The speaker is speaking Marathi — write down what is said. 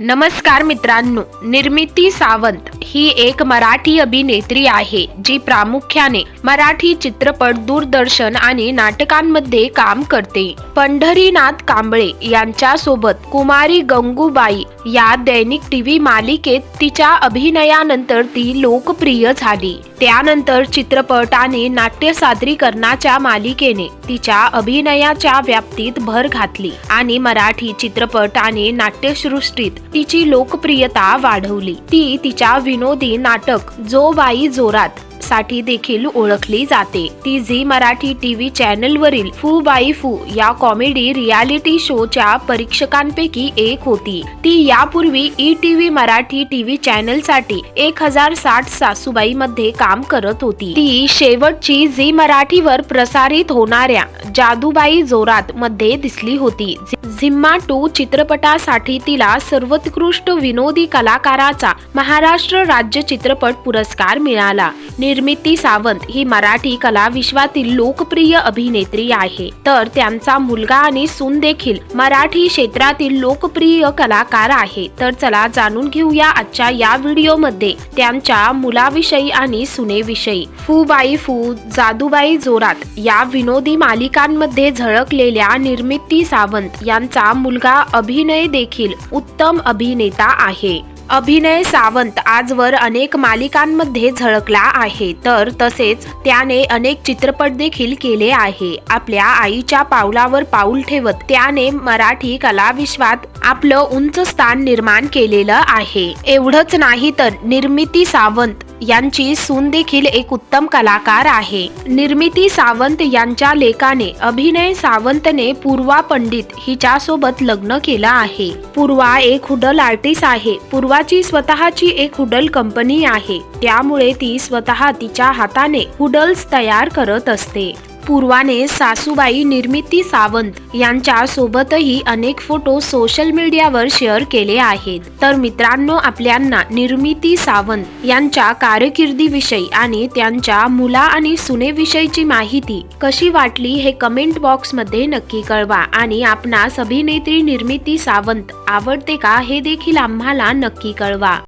नमस्कार मित्रांनो निर्मिती सावंत. ही एक मराठी अभिनेत्री आहे जी प्रामुख्याने मराठी चित्रपट दूरदर्शन आणि नाटकांमध्ये काम करते. पंढरीनाथ कांबळे यांच्या सोबत कुमारी गंगूबाई या दैनिक टीव्ही मालिकेत तिच्या अभिनयानंतर ती लोकप्रिय झाली. त्यानंतर चित्रपट आणि नाट्य सादरीकरणाच्या मालिकेने तिच्या अभिनयाच्या व्याप्तीत भर घातली आणि मराठी चित्रपट आणि नाट्यसृष्टीत तिची लोकप्रियता वाढवली. ती तिच्या विनोदी नाटक जो बाई जोरात साठी देखील ओळखली जाते. ती झी मराठी टीव्ही चॅनल वरील फू बाई फू या कॉमेडी रियालिटी शोच्या परीक्षकांपैकी एक होती. ती यापूर्वी ई टीव्ही मराठी टीव्ही चॅनलसाठी एक हजार साठ सासूबाई मध्ये काम करत होती. ती शेवटची झी मराठीवर प्रसारित होणाऱ्या जादूबाई जोरात मध्ये दिसली होती. झिम्मा टू चित्रपटासाठी तिला सर्वोत्कृष्ट विनोदी कलाकाराचा महाराष्ट्र राज्य चित्रपट पुरस्कार मिळाला. निर्मिती सावंत ही मराठी कला विश्वातील लोकप्रिय अभिनेत्री आहे. तर त्यांचा मुलगा आणि सून देखील मराठी क्षेत्रातील लोकप्रिय कलाकार आहे. तर चला जाणून घेऊया आजच्या या व्हिडिओमध्ये त्यांच्या मुलाविषयी आणि सुनेविषयी. फू बाई फू जादूबाई जोरात या विनोदी मालिकांमध्ये झळकलेल्या निर्मिती सावंत यांचा मुलगा अभिनय देखील उत्तम अभिनेता आहे. अभिनय सावंत आजवर अनेक मालिकांमध्ये झळकला आहे तर तसेच त्याने अनेक चित्रपट देखील केले आहे. आपल्या आईच्या पावलावर पाऊल ठेवत त्याने मराठी कलाविश्वात आपलं उंच स्थान निर्माण केलेलं आहे. एवढंच नाही तर निर्मिती सावंत यांची सून देखील एक उत्तम कलाकार आहे. निर्मिती सावंत यांच्या लेखाने अभिनय सावंतने पूर्वा पंडित हिच्यासोबत लग्न केलं आहे. पूर्वा एक हुडल आर्टिस्ट आहे. पूर्वाची स्वतःची एक हुडल कंपनी आहे. त्यामुळे ती स्वतः तिच्या हाताने हुडल्स तयार करत असते. पूर्वाने सासूबाई निर्मिती सावंत यांच्या सोबतही अनेक फोटो सोशल मीडियावर शेअर केले आहेत. तर मित्रांनो आपल्यांना निर्मिती सावंत यांच्या कारकिर्दीविषयी आणि त्यांच्या मुला आणि सुनेविषयीची माहिती कशी वाटली हे कमेंट बॉक्समध्ये नक्की कळवा आणि आपणास अभिनेत्री निर्मिती सावंत आवडते का हे देखील आम्हाला नक्की कळवा.